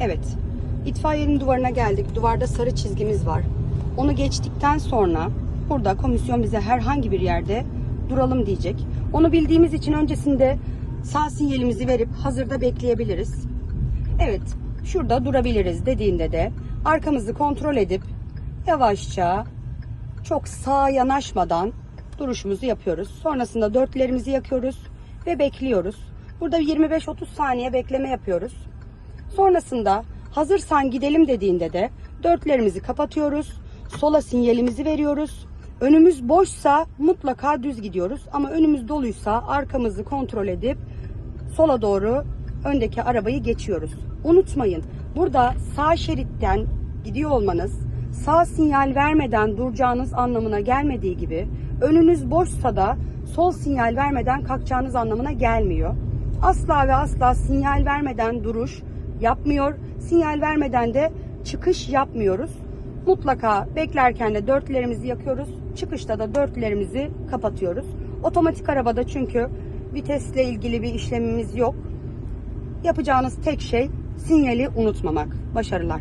Evet. İtfaiyenin duvarına geldik. Duvarda sarı çizgimiz var. Onu geçtikten sonra burada komisyon bize herhangi bir yerde duralım diyecek. Onu bildiğimiz için öncesinde sağ sinyalimizi verip hazırda bekleyebiliriz. Evet, şurada durabiliriz dediğinde de arkamızı kontrol edip yavaşça çok sağa yanaşmadan duruşumuzu yapıyoruz. Sonrasında dörtlerimizi yakıyoruz ve bekliyoruz. Burada 25-30 saniye bekleme yapıyoruz. Sonrasında hazırsan gidelim dediğinde de dörtlerimizi kapatıyoruz. Sola sinyalimizi veriyoruz. Önümüz boşsa mutlaka düz gidiyoruz ama önümüz doluysa arkamızı kontrol edip sola doğru öndeki arabayı geçiyoruz. Unutmayın burada sağ şeritten gidiyor olmanız sağ sinyal vermeden duracağınız anlamına gelmediği gibi önünüz boşsa da sol sinyal vermeden kalkacağınız anlamına gelmiyor. Asla ve asla sinyal vermeden duruş yapmıyor. Sinyal vermeden de çıkış yapmıyoruz. Mutlaka beklerken de dörtlerimizi yakıyoruz. Çıkışta da dörtlerimizi kapatıyoruz. Otomatik arabada çünkü vitesle ilgili bir işlemimiz yok. Yapacağınız tek şey sinyali unutmamak. Başarılar.